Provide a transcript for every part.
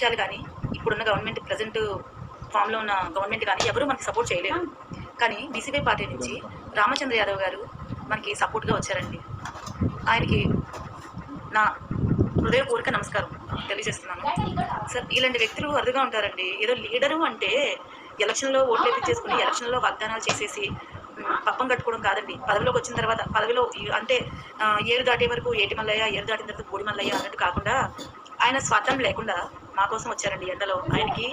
ప్రతిపక్షాలు కానీ ఇప్పుడున్న గవర్నమెంట్ ప్రజెంట్ ఫామ్లో ఉన్న గవర్నమెంట్ కానీ ఎవరు మనకి సపోర్ట్ చేయలేరు. కానీ బీసీపీ పార్టీ నుంచి రామచంద్ర యాదవ్ గారు మనకి సపోర్ట్గా వచ్చారండి. ఆయనకి నా హృదయపూర్వక నమస్కారం తెలియజేస్తున్నాను. సార్ ఇలాంటి వ్యక్తులు అరుదుగా ఉంటారండి. ఏదో లీడరు అంటే ఎలక్షన్లో ఓట్లు ఎత్తిచ్చేసుకుని ఎలక్షన్లో వాగ్దానాలు చేసేసి పప్పం కట్టుకోవడం కాదండి. పదవిలోకి వచ్చిన తర్వాత పదవిలో అంటే ఆ, ఏరు దాటే వరకు ఏటి మల్లయ్య ఏరు దాటిన తర్వాత బూడి మల్లయ్య అన్నట్టు కాకుండా ఆయన స్వార్థం లేకుండా మా కోసం వచ్చారండి ఎండలో. ఆయనకి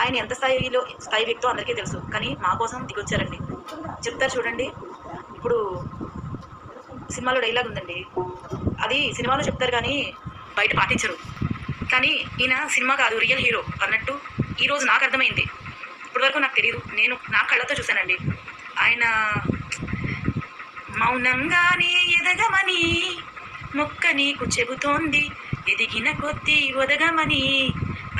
ఆయన ఎంత స్థాయిలో స్థాయి వ్యక్తో అందరికీ తెలుసు. కానీ మా కోసం దిగొచ్చారండి. చెప్తారు చూడండి. ఇప్పుడు సినిమాలో డైలాగ్ ఉందండి. అది సినిమాలో చెప్తారు కానీ బయట పాటించరు. కానీ ఈయన సినిమా కాదు రియల్ హీరో అన్నట్టు ఈరోజు నాకు అర్థమైంది. ఇప్పటివరకు నాకు తెలియదు నేను నా కళ్ళతో చూశానండి. ఆయన మౌనంగానే ఎదగమని మొక్క నీకు చెబుతోంది. ఎదిగిన కొద్దీ ఒదగమని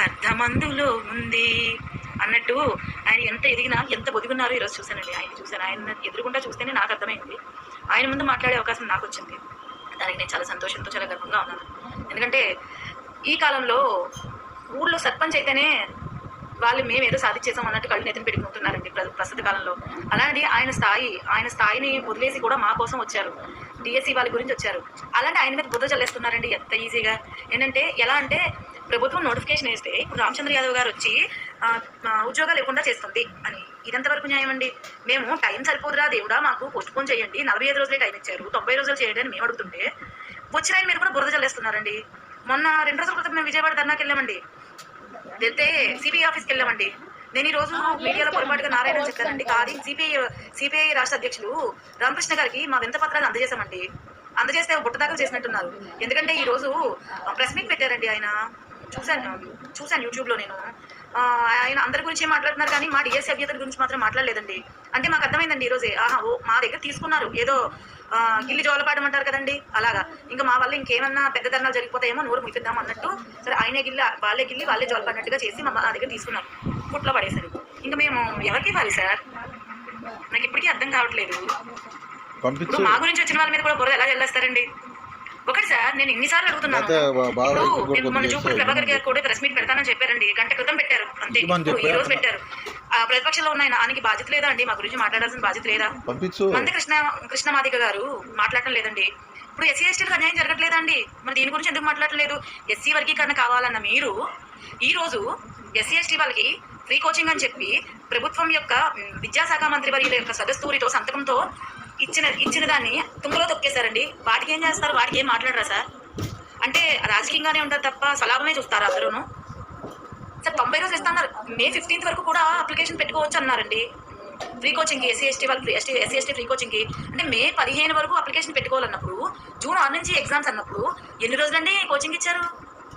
అర్థమందులో ఉంది. అన్నట్టు ఆయన ఎంత ఎదిగినా ఎంత ఒదిగున్నారో ఈరోజు చూశానండి. ఆయన చూశాను. ఆయన ఎదురుగుండా చూస్తేనే నాకు అర్థమైంది. ఆయన ముందు మాట్లాడే అవకాశం నాకు వచ్చింది. దానికి నేను చాలా సంతోషంతో చాలా గర్వంగా ఉన్నాను. ఎందుకంటే ఈ కాలంలో ఊళ్ళో సర్పంచ్ అయితేనే వాళ్ళు మేము ఏదో సాధించేసాం అన్నట్టు కళ్ళు నెత్తిని పెట్టుకుంటున్నారండి ప్ర- ప్రస్తుత కాలంలో. అలాంటి ఆయన స్థాయి ఆయన స్థాయిని వదిలేసి కూడా మా కోసం వచ్చారు. డిఎస్సి వాళ్ళ గురించి వచ్చారు. అలాంటి ఆయన మీద బుద్ధ చల్లేస్తున్నారండి ఎంత ఈజీగా. ఏంటంటే ఎలా అంటే ప్రభుత్వం నోటిఫికేషన్ వేస్తే ఇప్పుడు రామచంద్ర యాదవ్ గారు వచ్చి ఉద్యోగాలు లేకుండా చేస్తుంది అని. ఇదంతవరకు న్యాయం అండి? మేము టైం సరిపోదురా దేవుడా మాకు పోస్ట్ పోన్ చేయండి. నలభై ఐదు రోజులే టైం ఇచ్చారు. తొంభై రోజులు చేయండి అని మేము అడుగుతుంటే వచ్చిన ఆయన మీద కూడా బురద చల్లేస్తున్నారండి. మొన్న రెండు రోజుల క్రితం మేము విజయవాడ ధర్నాకి వెళ్ళామండి. వెళ్తే సిబిఐ ఆఫీస్కి వెళ్ళామండి. నేను ఈ రోజు మీడియాలో పొరపాటుగా నారాయణ చెప్పానండి. కాదు సిపిఐ సిపిఐ రాష్ట్ర అధ్యక్షులు రామకృష్ణ గారికి మా వింత పత్రాలు అందజేశామండి. అందజేస్తే బుట్ట దాఖలు చేసినట్టున్నారు. ఎందుకంటే ఈ రోజు ప్రెస్ మీట్ పెట్టారండి ఆయన. చూశాను చూశాను యూట్యూబ్లో నేను. ఆయన అందరి గురించి మాట్లాడుతున్నారు కానీ మా డిఎస్ అభ్యర్థుల గురించి మాత్రం మాట్లాడలేదండి. అంటే మాకు అర్థమైందండి ఈ రోజే. ఆహా ఓ మా దగ్గర తీసుకున్నారు. ఏదో గిల్లి జోలపాడడం అంటారు కదండి? అలాగా. ఇంకా మా వల్ల ఇంకేమన్నా పెద్ద ధర్నాలు జరిగిపోతాయేమో నోరు ముగిద్దాం అన్నట్టు. సరే ఆయనే గిల్లి వాళ్ళే గిల్లి వాళ్ళే జోలపడినట్టుగా చేసి మా దగ్గర తీసుకున్నారు పుట్లో పడేశారు. ఇంకా మేము ఎవరికి ఇవ్వాలి సార్? నాకు ఇప్పటికీ అర్థం కావట్లేదు. ఇప్పుడు మా గురించి వచ్చిన వాళ్ళ మీద కూడా బురద ఎలా చెల్లేస్తారండి? ఒకటి సార్ నేను ఎన్నిసార్లు అడుగుతున్నాను. ఇప్పుడు మన చూపుడు ప్రభాకర్ గారు కూడా ప్రెస్ మీట్ పెడతానని చెప్పారండి. గంట క్రితం పెట్టారు. అంతే. ఈ రోజు. పెట్టారు. ప్రతిపక్షంలో ఉన్న ఆయన ఆయనకి బాధ్యత లేదా అండి? మా గురించి మాట్లాడాల్సిన బాధ్యత లేదా? పంపించు. మంది కృష్ణ కృష్ణమాదిక గారు మాట్లాడటం లేదండి. ఇప్పుడు ఎస్సీ ఎస్టీలకు అన్యాయం జరగట్లేదండి మరి దీని గురించి ఎందుకు మాట్లాడలేదు ఎస్సీ వర్గీకరణ కావాలన్న మీరు ఈ రోజు ఎస్సీ ఎస్టీ వాళ్ళకి ఫ్రీ కోచింగ్ అని చెప్పి ప్రభుత్వం యొక్క విద్యాశాఖ మంత్రి వర్యుల యొక్క సదస్తూరితో సంతకంతో ఇచ్చిన ఇచ్చిన దాన్ని తుంగలో తొక్కేశారండి. వాటికి ఏం చేస్తారు? వాటికి ఏం మాట్లాడరా సార్? అంటే రాజకీయంగానే ఉంటారు తప్ప సలాభమే చూస్తారా అందరూను? సార్ తొంభై రోజులు ఇస్తున్నారు మే ఫిఫ్టీన్త్ వరకు కూడా అప్లికేషన్ పెట్టుకోవచ్చు అన్నారండి. ఫ్రీ కోచింగ్కి ఎస్సీ ఎస్టీ వాళ్ళకి ఎస్టీ ఎస్సీ ఎస్టీ ఫ్రీ కోచింగ్కి అంటే మే పదిహేను వరకు అప్లికేషన్ పెట్టుకోవాలన్నప్పుడు జూన్ ఆరు నుంచి ఎగ్జామ్స్ అన్నప్పుడు ఎన్ని రోజులండి కోచింగ్ ఇచ్చారు?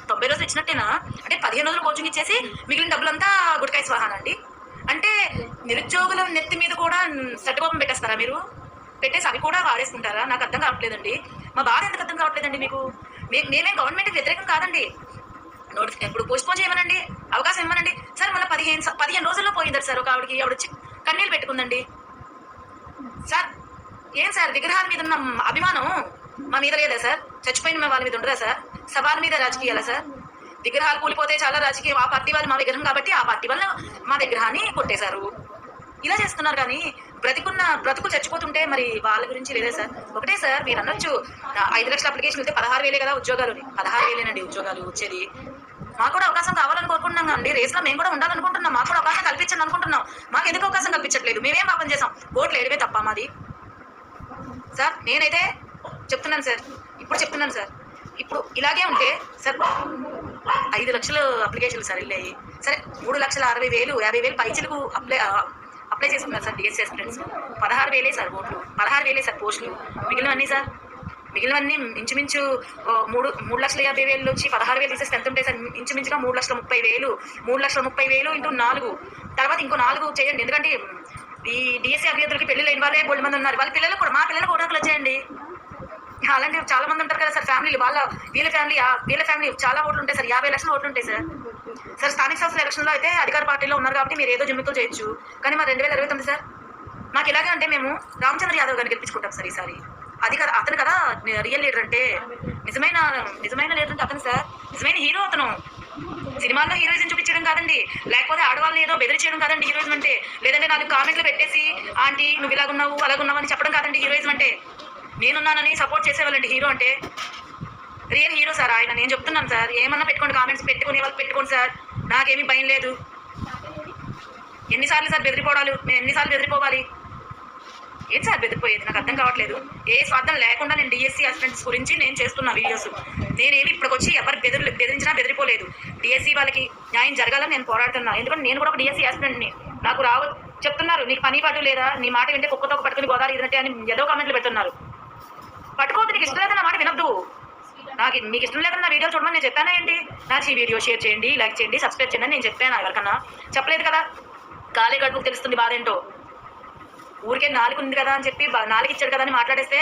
తొంభై రోజులు ఇచ్చినట్టేనా? అంటే పదిహేను రోజులు కోచింగ్ ఇచ్చేసి మిగిలిన డబ్బులంతా గుట్కాయ స్వాహానండి అంటే నిరుద్యోగుల నెత్తి మీద కూడా సట్టుకోపం పెట్టేస్తారా మీరు? పెట్టేసి అవి కూడా వాడేసుకుంటారా? నాకు అర్థం కావట్లేదండి. మా బాధ ఎందుకు అర్థం కావట్లేదండి మీకు? మేమేం గవర్నమెంట్కి వ్యతిరేకం కాదండి. నోటిఫి ఇప్పుడు పోస్ట్ పోన్ చేయమనండి. అవకాశం ఇవ్వనండి సార్ మళ్ళీ పదిహేను పదిహేను రోజుల్లో పోయింది సార్ ఒక ఆవిడకి. ఆవిడ వచ్చి కన్నీళ్ళు పెట్టుకుందండి. సార్ ఏం సార్ విగ్రహాల మీద ఉన్న అభిమానం మా మీద లేదా సార్? చచ్చిపోయిన మా వాళ్ళ మీద ఉండరా సార్? సవాల్ మీద రాజకీయాలా సార్? విగ్రహాలు కూలిపోతే చాలా రాజకీయం. ఆ పార్టీ వాళ్ళు మా విగ్రహం కాబట్టి ఆ పార్టీ వల్ల మా విగ్రహాన్ని కొట్టేశారు. ఇలా చేస్తున్నారు కానీ బ్రతికున్న బ్రతుకు చచ్చిపోతుంటే మరి వాళ్ళ గురించి లేదా సార్? ఒకటే సార్ మీరు అనొచ్చు ఐదు లక్షల అప్లికేషన్ వెళ్తే పదహారు వేలే కదా ఉద్యోగాలు పదహారు వేలేనండి ఉద్యోగాలు వచ్చేది. మాకు కూడా అవకాశం కావాలని కోరుకుంటున్నాం అండి రేస్లో మేము కూడా ఉండాలనుకుంటున్నాం. మాకు కూడా అవకాశం కల్పించండి అనుకుంటున్నాం. మాకు ఎందుకు అవకాశం కల్పించట్లేదు? మేమేం పాపం చేసాం? ఓట్లు ఏడివే తప్ప మాది. సార్ నేనైతే చెప్తున్నాను సార్. ఇప్పుడు చెప్తున్నాను సార్. ఇప్పుడు ఇలాగే ఉంటే సార్ ఐదు లక్షలు అప్లికేషన్లు సార్ వెళ్ళాయి. సరే మూడు లక్షల అరవై వేలు యాభై వేలు పైచలకు అప్లై అప్లై చేసుకున్నారు సార్ డిఎస్ఎస్ ఫ్రెండ్స్ పదహారు వేలే సార్ ఓట్లు. పదహారు వేలే సార్ పోస్టులు. మిగిలినవన్నీ సార్ మిగిలినవన్నీ ఇంచుమించు మూడు మూడు లక్షల యాభై వేలు నుంచి పదహారు వేలు తీసేస్తే ఎంత ఉంటాయి సార్? ఇంచుమించుగా మూడు లక్షల ముప్పై వేలు. మూడు లక్షల ముప్పై వేలు ఇంటూ నాలుగు. తర్వాత ఇంకో నాలుగు చేయండి. ఎందుకంటే ఈ డిఎస్సీ అభ్యర్థులకి పెళ్ళి లేని వాళ్ళే బోల్డ్ మంది ఉన్నారు. వాళ్ళ పిల్లలు కూడా మా పిల్లలకు ఓటాకులు వచ్చేయండి. అలాంటి చాలా మంది ఉంటారు కదా సార్ ఫ్యామిలీలు. వాళ్ళ వీళ్ళ ఫ్యామిలీ వీళ్ళ ఫ్యామిలీ చాలా ఓట్లు ఉంటాయి సార్. యాభై లక్షల ఓట్లు ఉంటాయి సార్. సార్ స్థానిక సంస్థల ఎలక్షన్లో అయితే అధికార పార్టీలో ఉన్నారు కాబట్టి మీరు ఏదో జిమ్మితో చేయొచ్చు. కానీ మా రెండు వేల ఇరవై తొమ్మిది సార్ మాకు ఇలాగే అంటే మేము రామచంద్ర యాదవ్ గారిని గెలిపించుకుంటాం సార్ ఈసారి. అది కదా అతను కదా రియల్ లీడర్ అంటే. నిజమైన నిజమైన లీడర్ అంటే అతను సార్ నిజమైన హీరో అతను. సినిమాల్లో హీరోయిజం చూపించడం కాదండి. లేకపోతే ఆడవాళ్ళని ఏదో బెదిరించడం కాదండి హీరోయిజం అంటే. లేదంటే నాకు కామెంట్లు పెట్టేసి ఆంటీ నువ్వు ఇలాగున్నావు అలాగున్నావు అని చెప్పడం కాదండి హీరోయిజం అంటే. నేనున్నానని సపోర్ట్ చేసేవాళ్ళండి హీరో అంటే. రియల్ హీరో సార్ ఆయన. నేను చెప్తున్నాను సార్ ఏమన్నా పెట్టుకోండి కామెంట్స్ పెట్టుకునే వాళ్ళు పెట్టుకోండి సార్ నాకేమీ భయం లేదు. ఎన్నిసార్లు సార్ బెదిరిపోవడాలు? మేము ఎన్నిసార్లు బెదిరిపోవాలి? ఏంటి సార్ బెదిరిపోయేది? నాకు అర్థం కావట్లేదు. ఏ స్వార్థం లేకుండా నేను డిఎస్సీ అసిస్టెంట్స్ గురించి నేను చేస్తున్న వీడియోస్ నేనేమి ఇప్పటికొచ్చి ఎవరు బెదిరి బెదిరించినా బెదిరిపోలేదు. డిఎస్సీ వాళ్ళకి న్యాయం జరగాలని నేను పోరాడుతున్నా. ఎందుకంటే నేను కూడా ఒక డిఎస్సీ అసిస్టెంట్ని నాకు రావ చెప్తున్నారు నీకు పని పాటు లేదా? నీ మాట వింటే కుక్కతో పట్టుకుని గోదావరి ఇదంటే అని ఏదో కామెంట్లు పెడుతున్నారు. పట్టుకోవద్దు నీకు ఇష్టం లేదని నా మాట వినొద్దు. నాకు మీకు ఇష్టం లేదని నా వీడియో చూడమని నేను చెప్పానా ఏంటి? నాకు ఈ వీడియో షేర్ చేయండి లైక్ చేయండి సబ్స్క్రైబ్ చేయండి నేను చెప్పాను ఎవరికన్నా? చెప్పలేదు కదా? ఖాళీ గడుపుకు తెలుస్తుంది బాధ ఏంటో ఊరికే నాలుగు ఉంది కదా అని చెప్పి నాలుగు ఇచ్చాడు కదా అని మాట్లాడేస్తే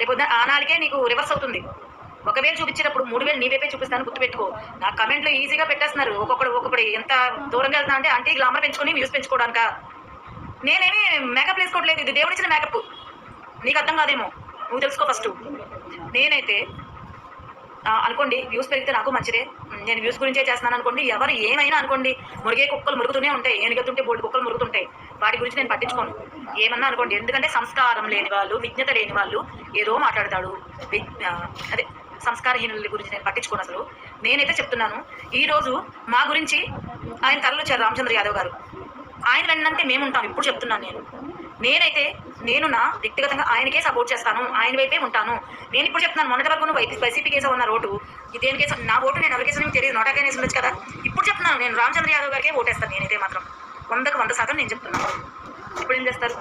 రేపు ఆ నాలుగే నీకు రివర్స్ అవుతుంది. ఒకవేళ చూపించినప్పుడు మూడు వేలు నీ వైపే చూపిస్తాను గుర్తుపెట్టుకో. నా కమెంట్లు ఈజీగా పెట్టేస్తున్నారు. ఒక్కొక్కడు ఒక్కొక్కడు ఎంత దూరంగా వెళ్తా అంటే అంటే గ్లామర్ పెంచుకొని వ్యూస్ పెంచుకోవడానిక? నేనేమి మేకప్ వేసుకోవట్లేదు. ఇది దేవుడిచ్చిన మేకప్ నీకు అర్థం కాదేమో. నువ్వు తెలుసుకో ఫస్ట్ నేనైతే అనుకోండి వ్యూస్ పెరిగితే నాకు మంచిదే. నేను వ్యూస్ గురించే చేస్తున్నాను అనుకోండి ఎవరు ఏమైనా అనుకోండి మురిగే కుక్కలు మురుగుతూనే ఉంటాయి ఏనుగెత్తుంటే బోల్డ్ కుక్కలు మురుగుతుంటాయి. వాటి గురించి నేను పట్టించుకోను. ఏమన్నా అనుకోండి ఎందుకంటే సంస్కారం లేని వాళ్ళు విజ్ఞత లేని వాళ్ళు ఏదో మాట్లాడతాడు అదే సంస్కారహీనుల గురించి నేను పట్టించుకోను అసలు. నేనైతే చెప్తున్నాను ఈరోజు మా గురించి ఆయన తరలు వచ్చారు రామచంద్ర యాదవ్ గారు. ఆయన వెన్నంటే మేము ఉంటాం ఇప్పుడు చెప్తున్నాను నేను. నేనైతే నేను నా వ్యక్తిగతంగా ఆయనకే సపోర్ట్ చేస్తాను. ఆయన వైపే ఉంటాను. నేను ఇప్పుడు చెప్తున్నాను మొన్నటి వరకు నువ్వు వైసీపీ కేసు ఉన్న ఓటు ఇది దేని కేసు? నా ఓటు నేను ఎవరికేసం నీకు తెలియదు. నోటాకే వేసి ఉండొచ్చు కదా? ఇప్పుడు చెప్తున్నాను నేను రామచంద్ర యాదవ్ గారికే ఓటేస్తాను నేనైతే మాత్రం. వందకు వంద శాతం నేను చెప్తున్నాను ఇప్పుడు ఏం చేస్తారు?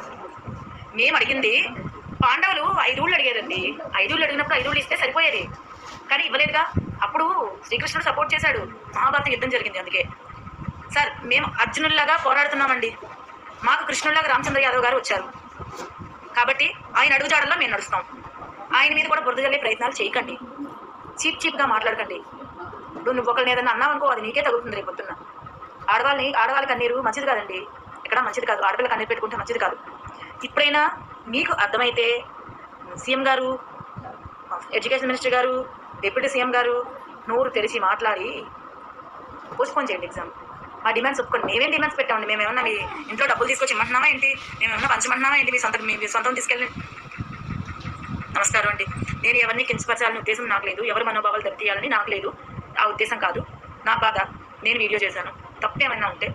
మేము అడిగింది పాండవులు ఐదుళ్ళు అడిగారండి. ఐదుళ్ళు అడిగినప్పుడు ఐదుళ్ళు ఇస్తే సరిపోయేది. కానీ ఇవ్వలేదుగా. అప్పుడు శ్రీకృష్ణుడు సపోర్ట్ చేశాడు. మహాభారత యుద్ధం జరిగింది అందుకే. సార్ మేము అర్జునుల్లాగా పోరాడుతున్నామండి. మాకు కృష్ణుల్లాగా రామచంద్ర యాదవ్ గారు వచ్చారు. కాబట్టి ఆయన అడుగుజాడల్లో మేము నడుస్తాం. ఆయన మీద కూడా బురద జల్లే ప్రయత్నాలు చేయకండి. చీప్ చీప్గా మాట్లాడకండి. ఇప్పుడు నువ్వు ఒకరిని ఏదైనా అన్నావు అనుకో అది నీకే తగ్గుతుంది రేపు పొద్దున్న. ఆడవాళ్ళని ఆడవాళ్ళ కన్నీరు మంచిది కాదండి. ఎక్కడ మంచిది కాదు. ఆడపిల్ల కన్నీరు పెట్టుకుంటే మంచిది కాదు. ఇప్పుడైనా మీకు అర్థమైతే సీఎం గారు ఎడ్యుకేషన్ మినిస్టర్ గారు డిప్యూటీ సీఎం గారు నోరు తెరిచి మాట్లాడి పోస్ట్పోన్ చేయండి ఎగ్జామ్. మా డిమాండ్స్ ఒప్పుకోండి. మేమేం డిమాండ్స్ పెట్టామండి? మేము ఏమన్నా మీ ఇంట్లో డబ్బులు తీసుకొచ్చి ఇమ్మంటున్నామా ఏంటి? మేము ఏమన్నా పంచమంటున్నామా ఏంటి? మీ సొంత మీ సొంతం తీసుకెళ్ళి నమస్కారం అండి. నేను ఎవరిని కించపరచాలనే ఉద్దేశం నాకు లేదు. ఎవరి మనోభావాలు దెబ్బతీయాలని నాకు లేదు. ఆ ఉద్దేశం కాదు. నా బాధ. నేను వీడియో చేశాను. తప్పేమైనా ఉంటే